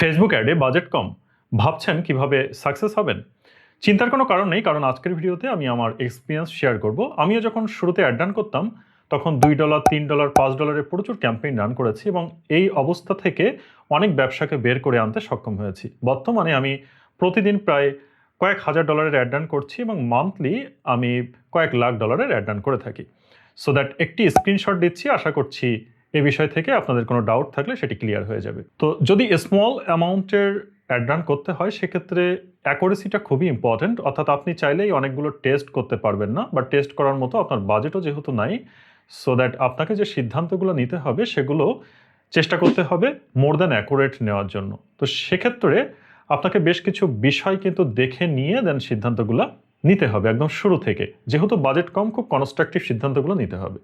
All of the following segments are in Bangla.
ফেসবুক অ্যাডে বাজেট কম। ভাবছেন কীভাবে সাকসেস হবেন? চিন্তার কোনো কারণ নেই, কারণ আজকের ভিডিওতে আমি আমার এক্সপিরিয়েন্স শেয়ার করব। আমিও যখন শুরুতে অ্যাড রান করতাম, তখন দুই ডলার তিন ডলার পাঁচ ডলারের প্রচুর ক্যাম্পেইন রান করেছি এবং এই অবস্থা থেকে অনেক ব্যবসাকে বের করে আনতে সক্ষম হয়েছি। বর্তমানে আমি প্রতিদিন প্রায় কয়েক হাজার ডলারের অ্যাড রান করছি এবং মান্থলি আমি কয়েক লাখ ডলারের অ্যাড রান করে থাকি। সো দ্যাট একটি স্ক্রিনশট দিচ্ছি, আশা করছি এ বিষয় থেকে আপনাদের কোনো ডাউট থাকলে সেটি ক্লিয়ার হয়ে যাবে। তো যদি স্মল অ্যামাউন্টের অ্যাড রান করতে হয়, সেক্ষেত্রে অ্যাকোরেসিটা খুবই ইম্পর্ট্যান্ট অর্থাৎ আপনি চাইলেই অনেকগুলো টেস্ট করতে পারবেন না, বা টেস্ট করার মতো আপনার বাজেটও যেহেতু নাই সো দ্যাট আপনাকে যে সিদ্ধান্তগুলো নিতে হবে, সেগুলো চেষ্টা করতে হবে মোর দ্যান অ্যাকুরেট নেওয়ার জন্য। তো সেক্ষেত্রে আপনাকে বেশ কিছু বিষয় কিন্তু দেখে নিয়ে দেন সিদ্ধান্তগুলো নিতে হবে একদম শুরু থেকে। যেহেতু বাজেট কম, খুব কনস্ট্রাকটিভ সিদ্ধান্তগুলো নিতে হবে।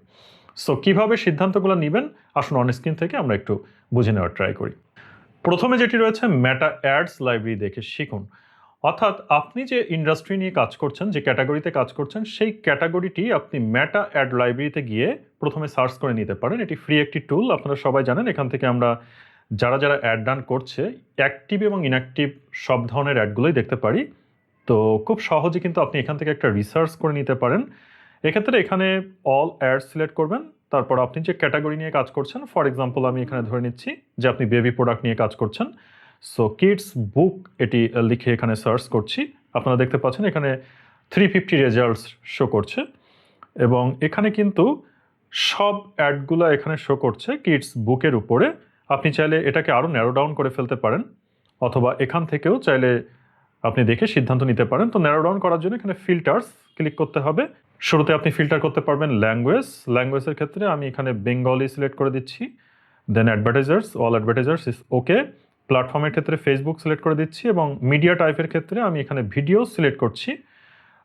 সো কীভাবে সিদ্ধান্তগুলো নেবেন? আসুন অন স্ক্রিন থেকে আমরা একটু বুঝে নেওয়ার ট্রাই করি। প্রথমে যেটি রয়েছে ম্যাটা অ্যাডস লাইব্রেরি দেখে শিখুন। অর্থাৎ আপনি যে ইন্ডাস্ট্রি নিয়ে কাজ করছেন, যে ক্যাটাগরিতে কাজ করছেন, সেই ক্যাটাগরিটি আপনি ম্যাটা অ্যাড লাইব্রেরিতে গিয়ে প্রথমে সার্চ করে নিতে পারেন। এটি ফ্রি একটি টুল আপনারা সবাই জানেন। এখান থেকে আমরা যারা যারা অ্যাড ডান করছে অ্যাক্টিভ এবং ইনঅ্যাক্টিভ সব ধরনের অ্যাডগুলোই দেখতে পারি। তো খুব সহজে কিন্তু আপনি এখান থেকে একটা রিসার্চ করে নিতে পারেন। এক্ষেত্রে এখানে অল অ্যাড সিলেক্ট করবেন। তারপর আপনি যে ক্যাটাগরি নিয়ে কাজ করছেন ফর এক্সাম্পল আমি এখানে ধরে নিচ্ছি যে আপনি বেবি প্রোডাক্ট নিয়ে কাজ করছেন। সো কিডস বুক এটি লিখে এখানে সার্চ করছি। আপনারা দেখতে পাচ্ছেন এখানে থ্রি ফিফটি রেজাল্টস শো করছে। এবং এখানে কিন্তু সব অ্যাডগুলো এখানে শো করছে কিডস বুকের উপরে। আপনি চাইলে এটাকে আরও ন্যারো ডাউন করে ফেলতে পারেন, অথবা এখান থেকেও চাইলে আপনি দেখে সিদ্ধান্ত নিতে পারেন। তো ন্যারো ডাউন করার জন্য এখানে ফিল্টার্স ক্লিক করতে হবে। শুরুতে আপনি ফিল্টার করতে পারবেন ল্যাঙ্গুয়েজ ল্যাঙ্গুয়েজের ক্ষেত্রে আমি এখানে বেঙ্গলি সিলেক্ট করে দিচ্ছি then advertisers all advertisers is okay প্ল্যাটফর্মের ক্ষেত্রে ফেসবুক সিলেক্ট করে দিচ্ছি এবং মিডিয়া টাইপের ক্ষেত্রে আমি এখানে ভিডিও সিলেক্ট করছি।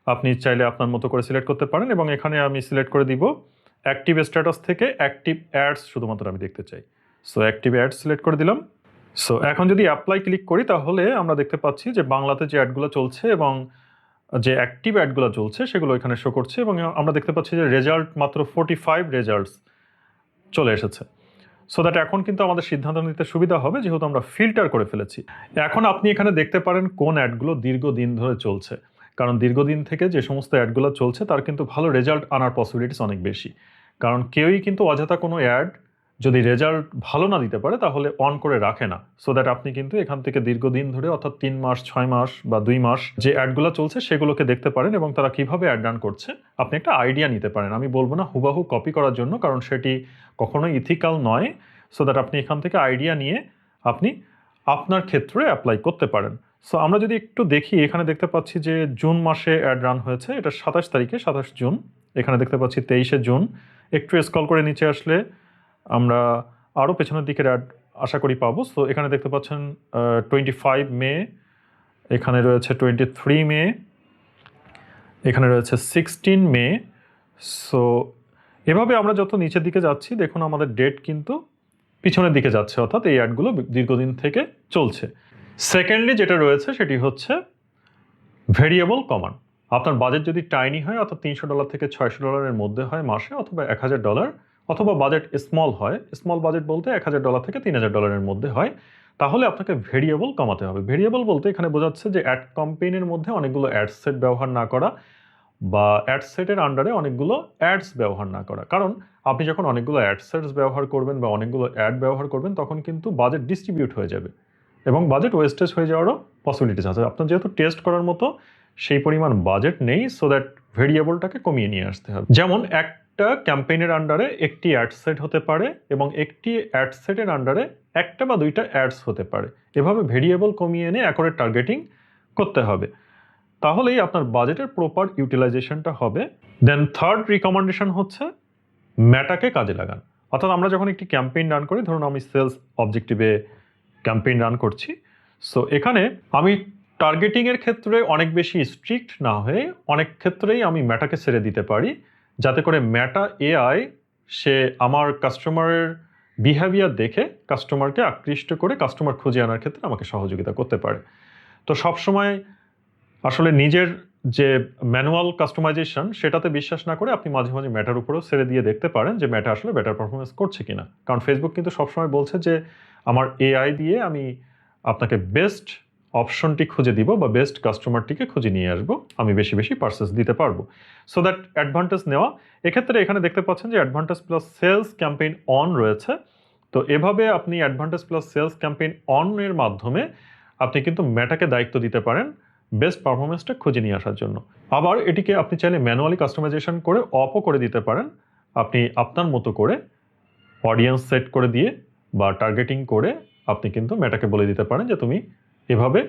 আপনি চাইলে আপনার মতো করে সিলেক্ট করতে পারেন এবং এখানে আমি সিলেক্ট করে দিব অ্যাক্টিভ স্ট্যাটাস থেকে অ্যাক্টিভ অ্যাডস শুধুমাত্র আমি দেখতে চাই। সো অ্যাক্টিভ অ্যাডস সিলেক্ট করে দিলাম। সো এখন যদি অ্যাপ্লাই ক্লিক করি তাহলে আমরা দেখতে পাচ্ছি যে বাংলাতে যে অ্যাডগুলো চলছে এবং যে অ্যাক্টিভ অ্যাডগুলো চলছে, সেগুলো এখানে শো করছে এবং আমরা দেখতে পাচ্ছি যে রেজাল্ট মাত্র ফোর্টি ফাইভ রেজাল্টস চলে এসেছে। সো দ্যাট এখন কিন্তু আমাদের সিদ্ধান্ত নিতে সুবিধা হবে, যেহেতু আমরা ফিল্টার করে ফেলেছি। এখন আপনি এখানে দেখতে পারেন কোন অ্যাডগুলো দীর্ঘদিন ধরে চলছে। কারণ দীর্ঘদিন থেকে যে সমস্ত অ্যাডগুলো চলছে, তার কিন্তু ভালো রেজাল্ট আনার পসিবিলিটিস অনেক বেশি। কারণ কেউই কিন্তু অযথা কোনো অ্যাড যদি রেজাল্ট ভালো না দিতে পারে, তাহলে অন করে রাখে না। সো দ্যাট আপনি কিন্তু এখান থেকে দীর্ঘদিন ধরে, অর্থাৎ তিন মাস, ছয় মাস বা দুই মাস যে অ্যাডগুলো চলছে, সেগুলোকে দেখতে পারেন এবং তারা কীভাবে অ্যাড রান করছে, আপনি একটা আইডিয়া নিতে পারেন। আমি বলব না হুবাহু কপি করার জন্য, কারণ সেটি কখনোই ইথিক্যাল নয়। সো দ্যাট আপনি এখান থেকে আইডিয়া নিয়ে আপনি আপনার ক্ষেত্রে অ্যাপ্লাই করতে পারেন। সো আমরা যদি একটু দেখি, এখানে দেখতে পাচ্ছি যে জুন মাসে অ্যাড রান হয়েছে। এটা সাতাশ তারিখে, সাতাশ জুন। এখানে দেখতে পাচ্ছি তেইশে জুন। একটু স্কল করে নিচে আসলে আমরা আরও পেছনের দিকের অ্যাড আশা করি পাবো। সো এখানে দেখতে পাচ্ছেন টোয়েন্টি ফাইভ মে, এখানে রয়েছে টোয়েন্টি থ্রি মে, এখানে রয়েছে সিক্সটিন মে। সো এভাবে আমরা যত নিচের দিকে যাচ্ছি, দেখুন আমাদের ডেট কিন্তু পিছনের দিকে যাচ্ছে, অর্থাৎ এই অ্যাডগুলো দীর্ঘদিন থেকে চলছে। সেকেন্ডলি যেটা রয়েছে, সেটি হচ্ছে ভেরিয়েবল কমান আপনার বাজেট যদি টাইনি হয়, অর্থাৎ তিনশো ডলার থেকে ছয়শো ডলারের মধ্যে হয় মাসে, অথবা এক হাজার ডলার অথবা বাজেট স্মল হয় স্মল বাজেট বলতে এক হাজার ডলার থেকে তিন হাজার ডলারের মধ্যে হয়, তাহলে আপনাকে ভেরিয়েবল কমাতে হবে। ভেরিয়েবল বলতে এখানে বোঝাচ্ছে যে অ্যাড কম্পেইনের মধ্যে অনেকগুলো অ্যাড সেট ব্যবহার না করা বা অ্যাড সেটের আন্ডারে অনেকগুলো অ্যাডস ব্যবহার না করা। কারণ আপনি যখন অনেকগুলো অ্যাড সেটস ব্যবহার করবেন বা অনেকগুলো অ্যাড ব্যবহার করবেন, তখন কিন্তু বাজেট ডিস্ট্রিবিউট হয়ে যাবে এবং বাজেট ওয়েস্টেজ হয়ে যাওয়ারও পসিবিলিটিস আছে। আপনার যেহেতু টেস্ট করার মতো সেই পরিমাণ বাজেট নেই সো দ্যাট ভেরিয়েবলটাকে কমিয়ে নিয়ে আসতে হবে। যেমন একটা ক্যাম্পেইনের আন্ডারে একটি অ্যাড সেট হতে পারে এবং একটি অ্যাডসেটের আন্ডারে একটা বা দুইটা অ্যাডস হতে পারে। এভাবে ভেরিয়েবল কমিয়ে এনে অ্যাকোরেট টার্গেটিং করতে হবে। তাহলেই আপনার বাজেটের প্রপার ইউটিলাইজেশনটা হবে। দেন থার্ড রিকমেন্ডেশন হচ্ছে ম্যাটাকে কাজে লাগান। অর্থাৎ আমরা যখন একটি ক্যাম্পেইন রান করি, ধরুন আমি সেলস অবজেক্টিভে ক্যাম্পেইন রান করছি। সো এখানে আমি টার্গেটিংয়ের ক্ষেত্রে অনেক বেশি স্ট্রিক্ট না হয়ে অনেক ক্ষেত্রেই আমি ম্যাটাকে ছেড়ে দিতে পারি। যাতে করে ম্যাটা এআই সে আমার কাস্টমারের বিহেভিয়ার দেখে কাস্টমারকে আকৃষ্ট করে কাস্টমার খুঁজে আনার ক্ষেত্রে আমাকে সহযোগিতা করতে পারে। তো সবসময় আসলে নিজের যে ম্যানুয়াল কাস্টমাইজেশন সেটাতে বিশ্বাস না করে আপনি মাঝে মাঝে ম্যাটার উপরেও ছেড়ে দিয়ে দেখতে পারেন যে ম্যাটা আসলে বেটার পারফরমেন্স করছে কিনা। কারণ ফেসবুক কিন্তু সবসময় বলছে যে, আমার এআই দিয়ে আমি আপনাকে বেস্ট অপশনটি খুঁজে দিব বা বেস্ট কাস্টমারটিকে খুঁজে নিয়ে আসব। আমি বেশি বেশি পার্সেস দিতে পারব। সো দ্যাট অ্যাডভান্টেজ নেওয়া, এক্ষেত্রে এখানে দেখতে পাচ্ছেন যে advantage plus sales campaign on রয়েছে। তো এভাবে আপনি অ্যাডভান্টেজ প্লাস সেলস ক্যাম্পেইন অনের মাধ্যমে আপনি কিন্তু মেটাকে দায়িত্ব দিতে পারেন বেস্ট পারফরমেন্সটা খুঁজে নিয়ে আসার জন্য। আবার এটিকে আপনি চাইলে ম্যানুয়ালি কাস্টমাইজেশন করে অপও করে দিতে পারেন। আপনি আপনার মতো করে অডিয়েন্স সেট করে দিয়ে বা টার্গেটিং করে আপনি কিন্তু মেটাকে বলে দিতে পারেন যে তুমি এভাবে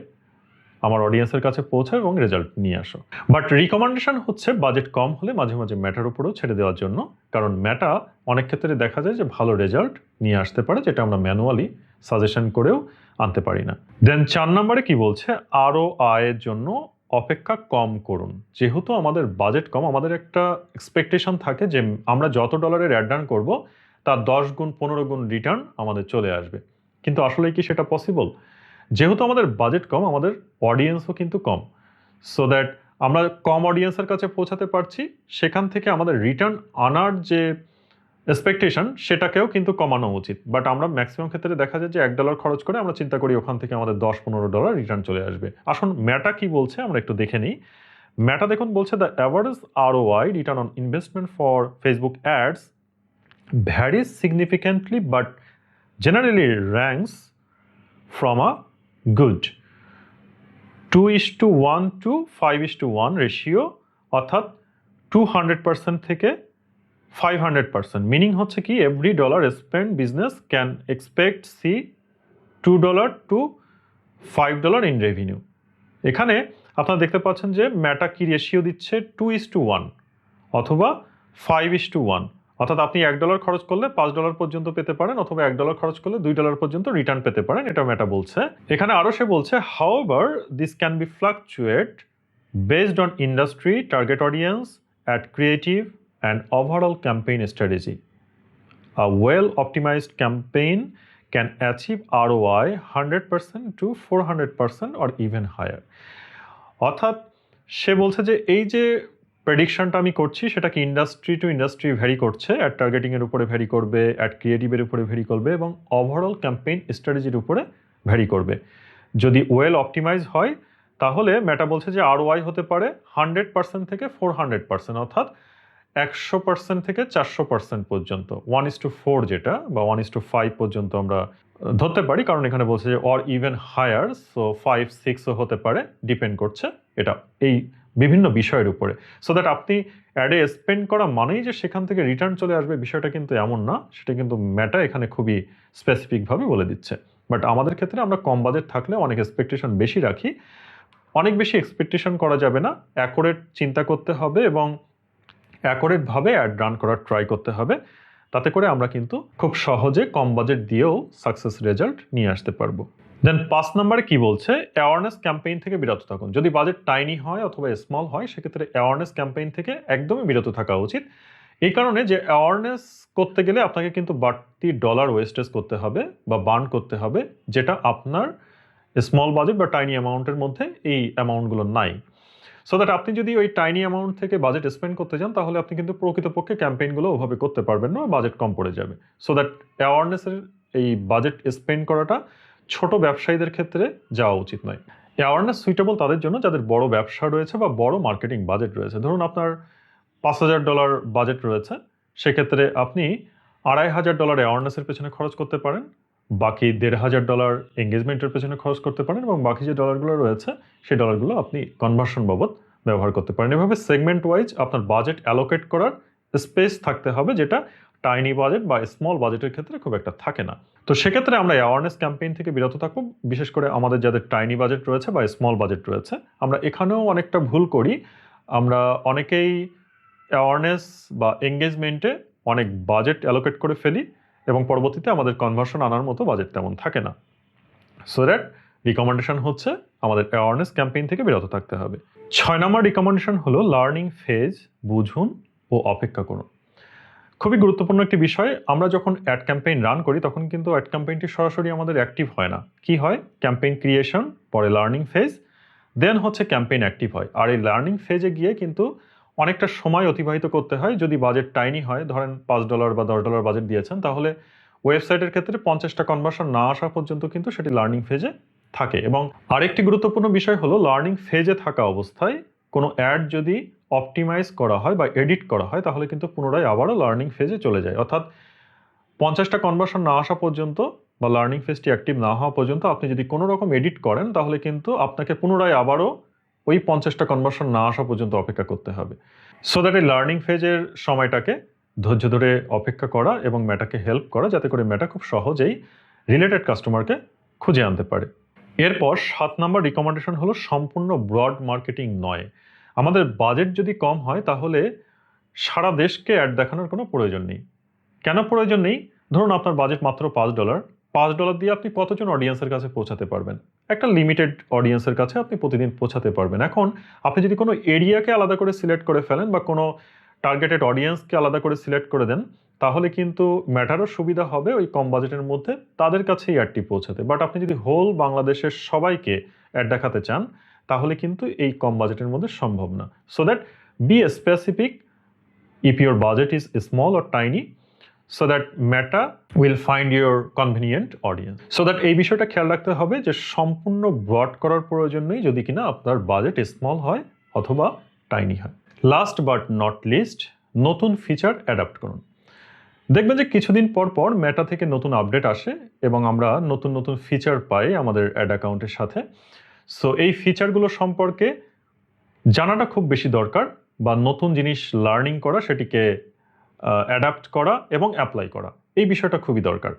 আমার অডিয়েন্সের কাছে পৌঁছাও এবং রেজাল্ট নিয়ে আসো। বাট রিকমেন্ডেশন হচ্ছে বাজেট কম হলে মাঝে মাঝে ম্যাটার উপরেও ছেড়ে দেওয়ার জন্য, কারণ ম্যাটা অনেক ক্ষেত্রে দেখা যায় যে ভালো রেজাল্ট নিয়ে আসতে পারে, যেটা আমরা ম্যানুয়ালি সাজেশন করেও আনতে পারি না। দেন চার নম্বরে কি বলছে? আরও আয়ের জন্য অপেক্ষা কম করুন। যেহেতু আমাদের বাজেট কম, আমাদের একটা এক্সপেকটেশন থাকে যে আমরা যত ডলারের অ্যাড রান করব, তার দশ গুণ, পনেরো গুণ রিটার্ন আমাদের চলে আসবে। কিন্তু আসলে কি সেটা পসিবল যেহেতু আমাদের বাজেট কম, আমাদের অডিয়েন্সও কিন্তু কম। সো দ্যাট আমরা কম অডিয়েন্সের কাছে পৌঁছাতে পারছি, সেখান থেকে আমাদের রিটার্ন আনার যে এক্সপেকটেশন সেটাকেও কিন্তু কমানো উচিত। বাট আমরা ম্যাক্সিমাম ক্ষেত্রে দেখা যায় যে এক ডলার খরচ করে আমরা চিন্তা করি ওখান থেকে আমাদের দশ পনেরো ডলার রিটার্ন চলে আসবে। আসুন ম্যাটা কি বলছে আমরা একটু দেখে নিই। ম্যাটা দেখুন বলছে the average R Y return on investment for Facebook ads varies significantly but generally ranks from a good two is to one to five is to one ratio অর্থাৎ টু হান্ড্রেড পার্সেন্ট থেকে ফাইভ হান্ড্রেড পার্সেন্ট মিনিং হচ্ছে কি every dollar spend business can expect see two dollar to five dollar in revenue এখানে আপনারা দেখতে পাচ্ছেন যে ম্যাটা কি রেশিও দিচ্ছে টু ইস টু ওয়ান অথবা ফাইভ ইস টু ওয়ান অর্থাৎ আপনি এক ডলার খরচ করলে পাঁচ ডলার পর্যন্ত পেতে পারেন অথবা এক ডলার খরচ করলে দুই ডলার পর্যন্ত রিটার্ন পেতে পারেন এটা মেটা বলছে। এখানে আরও সে বলছে however this can be fluctuate based on industry target audience at creative and overall campaign strategy A well optimized campaign can achieve ROI 100% to 400% or even higher অর্থাৎ সে বলছে যে এই যে প্রেডিকশনটা আমি করছি সেটা কি ইন্ডাস্ট্রি টু ইন্ডাস্ট্রি ভ্যারি করছে। অ্যাড টার্গেটিংয়ের উপরে ভ্যারি করবে অ্যাড ক্রিয়েটিভের উপরে ভ্যারি করবে এবং ওভারঅল ক্যাম্পেইন স্ট্র্যাটেজির উপরে ভ্যারি করবে। যদি ওয়েল অপটিমাইজ হয়, তাহলে ম্যাটা বলছে যে আর ওয়াই হতে পারে হান্ড্রেড পার্সেন্ট থেকে ফোর হান্ড্রেড পার্সেন্ট অর্থাৎ একশো পার্সেন্ট থেকে চারশো পার্সেন্ট পর্যন্ত। ওয়ান ইস টু ফোর যেটা, বা ওয়ান ইস টু ফাইভ পর্যন্ত আমরা ধরতে পারি, কারণ এখানে বলছে যে or even higher so five সিক্সও হতে পারে ডিপেন্ড করছে। এটা এই বিভিন্ন বিষয়ের উপরে। সো দ্যাট আপনি অ্যাডে স্পেন্ড করা মানেই যে সেখান থেকে রিটার্ন চলে আসবে বিষয়টা কিন্তু এমন না, সেটা কিন্তু ম্যাটা এখানে খুবই স্পেসিফিকভাবে বলে দিচ্ছে। বাট আমাদের ক্ষেত্রে আমরা কম বাজেট থাকলে অনেক এক্সপেকটেশন বেশি রাখি। অনেক বেশি এক্সপেকটেশন করা যাবে না অ্যাকোরেট চিন্তা করতে হবে এবং অ্যাকোরেটভাবে অ্যাড রান করার ট্রাই করতে হবে। তাতে করে আমরা কিন্তু খুব সহজে কম বাজেট দিয়েও সাকসেস রেজাল্ট নিয়ে আসতে পারব। দেন পাঁচ নম্বরে কি বলছে? অ্যাওয়ারনেস ক্যাম্পেইন থেকে বিরত থাকুন। যদি বাজেট টাইনি হয় অথবা স্মল হয়, সেক্ষেত্রে অ্যাওয়ারনেস ক্যাম্পেইন থেকে একদমই বিরত থাকা উচিত। এই কারণে যে অ্যাওয়ারনেস করতে গেলে আপনাকে কিন্তু বাড়তি ডলার ওয়েস্টেজ করতে হবে বা বার্ন করতে হবে, যেটা আপনার স্মল বাজেট বা টাইনি অ্যামাউন্টের মধ্যে এই অ্যামাউন্টগুলো নাই। সো দ্যাট আপনি যদি ওই টাইনি অ্যামাউন্ট থেকে বাজেট স্পেন্ড করতে চান তাহলে আপনি কিন্তু প্রকৃতপক্ষে ক্যাম্পেইনগুলো ওভাবে করতে পারবেন না বাজেট কম পড়ে যাবে। সো দ্যাট অ্যাওয়ারনেসের এই বাজেট স্পেন্ড করাটা ছোট ব্যবসায়ীদের ক্ষেত্রে যাওয়া উচিত নয়। অ্যাওয়ারনেস সুইটেবল তাদের জন্য, যাদের বড় ব্যবসা রয়েছে বা বড় মার্কেটিং বাজেট রয়েছে। ধরুন আপনার পাঁচ হাজার ডলার বাজেট রয়েছে, সেক্ষেত্রে আপনি আড়াই হাজার ডলার অ্যাওয়ারনেসের পেছনে খরচ করতে পারেন, বাকি দেড় হাজার ডলার এঙ্গেজমেন্টের পেছনে খরচ করতে পারেন এবং বাকি যে ডলারগুলো রয়েছে, সেই ডলারগুলো আপনি কনভার্সন বাবদ ব্যবহার করতে পারেন। এভাবে সেগমেন্ট ওয়াইজ আপনার বাজেট অ্যালোকেট করার স্পেস থাকতে হবে, যেটা টাইনি বাজেট বা স্মল বাজেটের ক্ষেত্রে খুব একটা থাকে না। তো সেক্ষেত্রে আমরা অ্যাওয়ারনেস ক্যাম্পেইন থেকে বিরত থাকব। বিশেষ করে আমাদের যাদের টাইনি বাজেট রয়েছে বা স্মল বাজেট রয়েছে, আমরা এখানেও অনেকটা ভুল করি। আমরা অনেকেই অ্যাওয়ারনেস বা এঙ্গেজমেন্টে অনেক বাজেট অ্যালোকেট করে ফেলি এবং পরবর্তীতে আমাদের কনভার্সন আনার মতো বাজেট তেমন থাকে না। সো দ্যাট রিকমেন্ডেশন হচ্ছে আমাদের অ্যাওয়ারনেস ক্যাম্পেইন থেকে বিরত থাকতে হবে। ছয় নম্বর রিকমেন্ডেশন হলো লার্নিং ফেজ বুঝুন ও অপেক্ষা করুন। খুবই গুরুত্বপূর্ণ একটি বিষয়। আমরা যখন অ্যাড ক্যাম্পেইন রান করি, তখন কিন্তু অ্যাড ক্যাম্পেইনটি সরাসরি আমাদের অ্যাক্টিভ হয় না। কি হয়? ক্যাম্পেইন ক্রিয়েশন পরে লার্নিং ফেজ দেন হচ্ছে ক্যাম্পেইন অ্যাক্টিভ হয়। আর এই লার্নিং ফেজে গিয়ে কিন্তু অনেকটা সময় অতিবাহিত করতে হয়। যদি বাজেট টাইনি হয়, ধরেন পাঁচ ডলার বা দশ ডলার বাজেট দিয়েছেন, তাহলে ওয়েবসাইটের ক্ষেত্রে পঞ্চাশটা কনভার্সন না আসা পর্যন্ত কিন্তু সেটি লার্নিং ফেজে থাকে। এবং আরেকটি গুরুত্বপূর্ণ বিষয় হলো লার্নিং ফেজে থাকা অবস্থায় কোনো অ্যাড যদি অপটিমাইজ করা হয় বা এডিট করা হয়, তাহলে কিন্তু পুনরায় আবারও লার্নিং ফেজে চলে যায়। অর্থাৎ পঞ্চাশটা কনভার্সন না আসা পর্যন্ত বা লার্নিং ফেজটি অ্যাক্টিভ না হওয়া পর্যন্ত আপনি যদি কোনো রকম এডিট করেন, তাহলে কিন্তু আপনাকে পুনরায় আবারও ওই পঞ্চাশটা কনভার্সন না আসা পর্যন্ত অপেক্ষা করতে হবে। সো দ্যাট এই লার্নিং ফেজের সময়টাকে ধৈর্য ধরে অপেক্ষা করা এবং ম্যাটাকে হেল্প করা, যাতে করে ম্যাটা খুব সহজেই রিলেটেড কাস্টমারকে খুঁজে আনতে পারে। এরপর সাত নম্বর রিকমেন্ডেশন হলো সম্পূর্ণ ব্রড মার্কেটিং নয়। আমাদের বাজেট যদি কম হয়, তাহলে সারা দেশকে অ্যাড দেখানোর কোনো প্রয়োজন নেই। কেন প্রয়োজন নেই? ধরুন আপনার বাজেট মাত্র পাঁচ ডলার পাঁচ ডলার দিয়ে আপনি কতজন অডিয়েন্সের কাছে পৌঁছাতে পারবেন? একটা লিমিটেড অডিয়েন্সের কাছে আপনি প্রতিদিন পৌঁছাতে পারবেন। এখন আপনি যদি কোনো এরিয়াকে আলাদা করে সিলেক্ট করে ফেলেন বা কোনো টার্গেটেড অডিয়েন্সকে আলাদা করে সিলেক্ট করে দেন, তাহলে কিন্তু ম্যাটারও সুবিধা হবে ওই কম বাজেটের মধ্যে তাদের কাছেই অ্যাডটি পৌঁছাতে। বাট আপনি যদি হোল বাংলাদেশের সবাইকে অ্যাড দেখাতে চান তাহলে কিন্তু এই কম বাজেটের মধ্যে সম্ভব না। So that be specific if your budget is small or tiny, so that meta will find your convenient audience so that এই বিষয়টা খেয়াল রাখতে হবে যে সম্পূর্ণ ব্রড করার প্রয়োজন নেই যদি কিনা আপনার বাজেট স্মল হয় অথবা টাইনি হয়। লাস্ট বাট নট লিস্ট নতুন ফিচার অ্যাডাপ্ট করুন। দেখবেন যে কিছুদিন পর পর মেটা থেকে নতুন আপডেট আসে এবং আমরা নতুন নতুন ফিচার পাই আমাদের অ্যাড অ্যাকাউন্টের সাথে। সো এই ফিচারগুলো সম্পর্কে জানাটা খুব বেশি দরকার বা নতুন জিনিস লার্নিং করা, সেটিকে অ্যাডাপ্ট করা এবং অ্যাপ্লাই করা। এই বিষয়টা খুবই দরকার।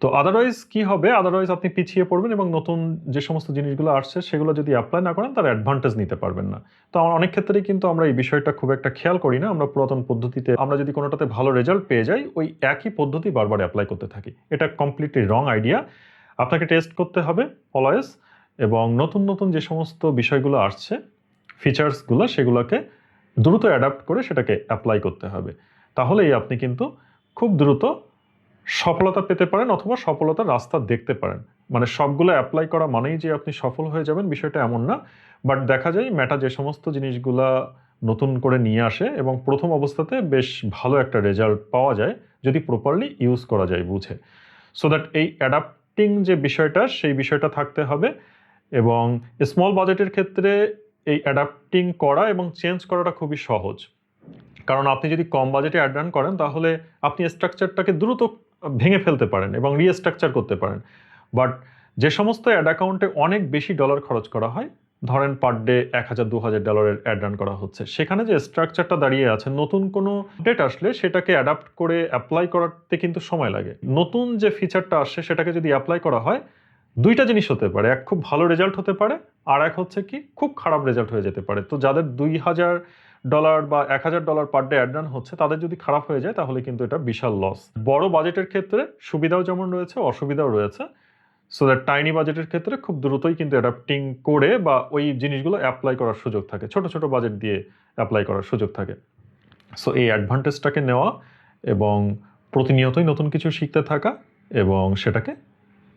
তো আদারওয়াইজ কি হবে? আদারওয়াইজ আপনি পিছিয়ে পড়বেন এবং নতুন যে সমস্ত জিনিসগুলো আসছে, সেগুলো যদি অ্যাপ্লাই না করেন, তার অ্যাডভান্টেজ নিতে পারবেন না। তো আমার অনেক ক্ষেত্রেই কিন্তু আমরা এই বিষয়টা খুব একটা খেয়াল করি না। আমরা পুরাতন পদ্ধতিতে, আমরা যদি কোনোটাতে ভালো রেজাল্ট পেয়ে যাই, ওই একই পদ্ধতি বারবার অ্যাপ্লাই করতে থাকি। এটা কমপ্লিটলি রং আইডিয়া আপনাকে টেস্ট করতে হবে অলওয়েজ এবং নতুন নতুন যে সমস্ত বিষয়গুলো আসছে ফিচার্সগুলো সেগুলোকে দ্রুত অ্যাডাপ্ট করে সেটাকে অ্যাপ্লাই করতে হবে। তাহলেই আপনি কিন্তু খুব দ্রুত সফলতা পেতে পারেন অথবা সফলতার রাস্তা দেখতে পারেন। মানে সবগুলো অ্যাপ্লাই করা মানেই যে আপনি সফল হয়ে যাবেন, বিষয়টা এমন না। বাট দেখা যায় ম্যাটা যে সমস্ত জিনিসগুলা নতুন করে নিয়ে আসে এবং প্রথম অবস্থাতে বেশ ভালো একটা রেজাল্ট পাওয়া যায়, যদি প্রপারলি ইউজ করা যায় বুঝে। সো দ্যাট এই অ্যাডাপ্টিং যে বিষয়টা, সেই বিষয়টা থাকতে হবে। এবং স্মল বাজেটের ক্ষেত্রে এই অ্যাডাপ্টিং করা এবং চেঞ্জ করাটা খুবই সহজ। কারণ আপনি যদি কম বাজেটে অ্যাড রান করেন, তাহলে আপনি স্ট্রাকচারটাকে দ্রুত ভেঙে ফেলতে পারেন এবং রিস্ট্রাকচার করতে পারেন। বাট যে সমস্ত অ্যাড অ্যাকাউন্টে অনেক বেশি ডলার খরচ করা হয়, ধরেন পার ডে এক হাজার, দু হাজার ডলারের অ্যাড রান করা হচ্ছে। সেখানে যে স্ট্রাকচারটা দাঁড়িয়ে আছে, নতুন কোনো আপডেট আসলে সেটাকে অ্যাডাপ্ট করে অ্যাপ্লাই করাতে কিন্তু সময় লাগে। নতুন যে ফিচারটা আসছে, সেটাকে যদি অ্যাপ্লাই করা হয় দুইটা জিনিস হতে পারে, এক খুব ভালো রেজাল্ট হতে পারে, আর এক হচ্ছে কি খুব খারাপ রেজাল্ট হয়ে যেতে পারে। তো যাদের দুই হাজার ডলার বা এক হাজার dollar per day ad run হচ্ছে, তাদের যদি খারাপ হয়ে যায়, তাহলে কিন্তু এটা বিশাল লস বড় বাজেটের ক্ষেত্রে সুবিধাও যেমন রয়েছে, অসুবিধাও রয়েছে। সো দ্যাট টাইনি বাজেটের ক্ষেত্রে খুব দ্রুতই কিন্তু অ্যাডাপ্টিং করে বা ওই জিনিসগুলো অ্যাপ্লাই করার সুযোগ থাকে। ছোট ছোট বাজেট দিয়ে অ্যাপ্লাই করার সুযোগ থাকে। সো এই অ্যাডভান্টেজটাকে নেওয়া এবং প্রতিনিয়তই নতুন কিছু শিখতে থাকা এবং সেটাকে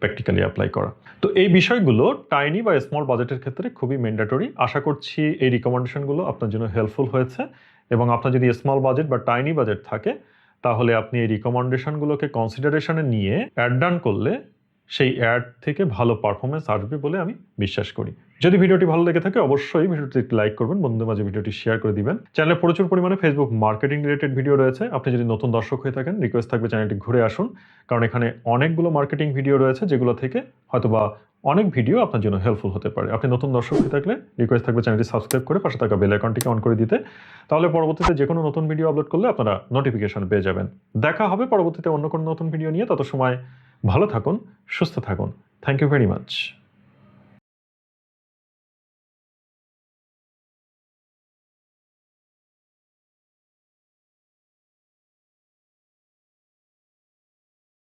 প্র্যাকটিক্যালি অ্যাপ্লাই করা। তো এই বিষয়গুলো টাইনি বা স্মল বাজেটের ক্ষেত্রে খুবই ম্যান্ডেটরি আশা করছি এই রিকমেন্ডেশনগুলো আপনার জন্য হেল্পফুল হয়েছে এবং আপনার যদি স্মল বাজেট বা টাইনি বাজেট থাকে, তাহলে আপনি এই রিকমেন্ডেশনগুলোকে কনসিডারেশনে নিয়ে অ্যাড ডান করলে সেই অ্যাড থেকে ভালো পারফরমেন্স আসবে বলে আমি বিশ্বাস করি। যদি ভিডিওটি ভালো লেগে থাকে, অবশ্যই ভিডিওটি একটি লাইক করবেন, বন্ধুদের মাঝে ভিডিওটি শেয়ার করে দিবেন। চ্যানেলে প্রচুর পরিমাণে ফেসবুক মার্কেটিং রিলেটেড ভিডিও রয়েছে। আপনি যদি নতুন দর্শক হয়ে থাকেন রিকোয়েস্ট থাকবে চ্যানেলটি ঘুরে আসুন। কারণ এখানে অনেকগুলো মার্কেটিং ভিডিও রয়েছে, যেগুলো থেকে হয়তোবা অনেক ভিডিও আপনার জন্য হেল্পফুল হতে পারে। আপনি নতুন দর্শক হয়ে থাকলে রিকোয়েস্ট থাকবে চ্যানেলটি সাবস্ক্রাইব করে পাশে থাকা বেল অন করে দিতে। তাহলে পরবর্তীতে যে কোনো নতুন ভিডিও আপলোড করলে আপনারা নোটিফিকেশন পেয়ে যাবেন। দেখা হবে পরবর্তীতে অন্য কোনো নতুন ভিডিও নিয়ে। তত সময় ভালো থাকুন, সুস্থ থাকুন। Thank you very much